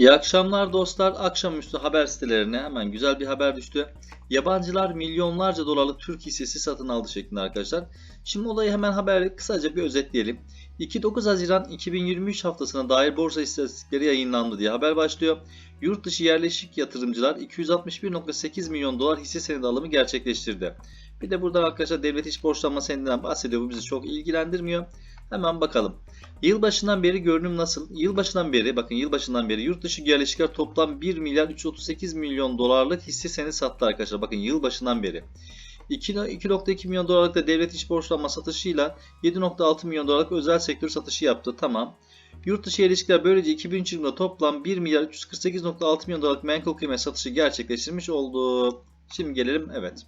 İyi akşamlar dostlar. Akşamüstü haber sitelerine hemen güzel bir haber düştü. Yabancılar milyonlarca dolarlık Türk hissesi satın aldı şeklinde arkadaşlar. Şimdi olayı hemen haberi kısaca bir özetleyelim. 2-9 Haziran 2023 haftasına dair borsa istatistikleri yayınlandı diye haber başlıyor. Yurt dışı yerleşik yatırımcılar 261.8 milyon dolar hisse senedi alımı gerçekleştirdi. Bir de buradan arkadaşlar devlet iş borçlanma senedinden bahsediyor. Bu bizi çok ilgilendirmiyor. Hemen bakalım. Yılbaşından beri görünüm nasıl? Yılbaşından beri bakın yılbaşından beri yurt dışı yerleşikler toplam 1 milyar 338 milyon dolarlık hisse senedi sattı arkadaşlar. Bakın yılbaşından beri. 2 2.2 milyon dolarlık da devlet iş borçlanma satışıyla 7.6 milyon dolarlık özel sektör satışı yaptı. Tamam. Yurt dışı ilişkiler böylece 2003 yılında toplam 1 milyar 348.6 milyon dolarlık menkul kıymet satışı gerçekleştirmiş oldu. Şimdi gelelim evet.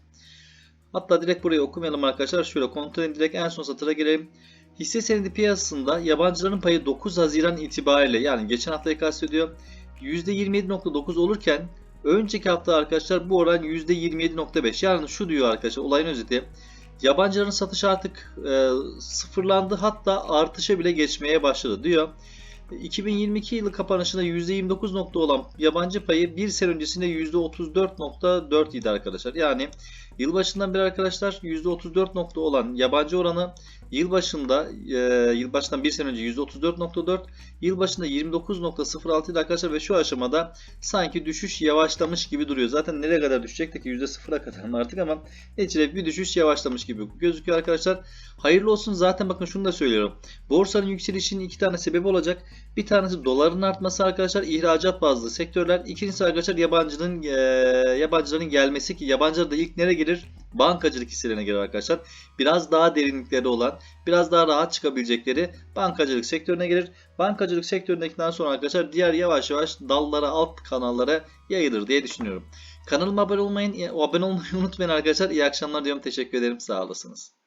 Hatta direkt burayı okumayalım arkadaşlar. Şöyle kontrol direkt en son satıra gelelim. Hisse senedi piyasasında yabancıların payı 9 Haziran itibariyle yani geçen haftayı kastediyor. %27.9 olurken önceki hafta arkadaşlar bu oran %27.5. Yani şu diyor arkadaşlar olayın özeti. Yabancıların satışı artık e, sıfırlandı hatta artışa bile geçmeye başladı diyor. 2022 yılı kapanışında %29 nokta olan yabancı payı bir sene öncesinde %34.4 idi arkadaşlar. Yani yılbaşından beri arkadaşlar %34 nokta olan yabancı oranı yılbaşında e, yılbaşından bir sene önce %34.4 yılbaşında 29.06 idi arkadaşlar ve şu aşamada sanki düşüş yavaşlamış gibi duruyor. Zaten nereye kadar düşecek de ki %0'a kadar mı artık ama neticede bir düşüş yavaşlamış gibi gözüküyor arkadaşlar. Hayırlı olsun zaten bakın şunu da söylüyorum. Borsanın yükselişinin iki tane sebebi olacak. Bir tanesi doların artması arkadaşlar ihracat bazlı sektörler. İkincisi arkadaşlar yabancının e, yabancıların gelmesi ki yabancılar da ilk nereye gelir? Bankacılık hisselerine girer arkadaşlar. Biraz daha derinlikleri olan, biraz daha rahat çıkabilecekleri bankacılık sektörüne gelir. Bankacılık sektöründekinden sonra arkadaşlar diğer yavaş yavaş dallara, alt kanallara yayılır diye düşünüyorum. Kanalıma abone olmayın, abone olmayı unutmayın arkadaşlar. İyi akşamlar diyorum. Teşekkür ederim. Sağ olasınız.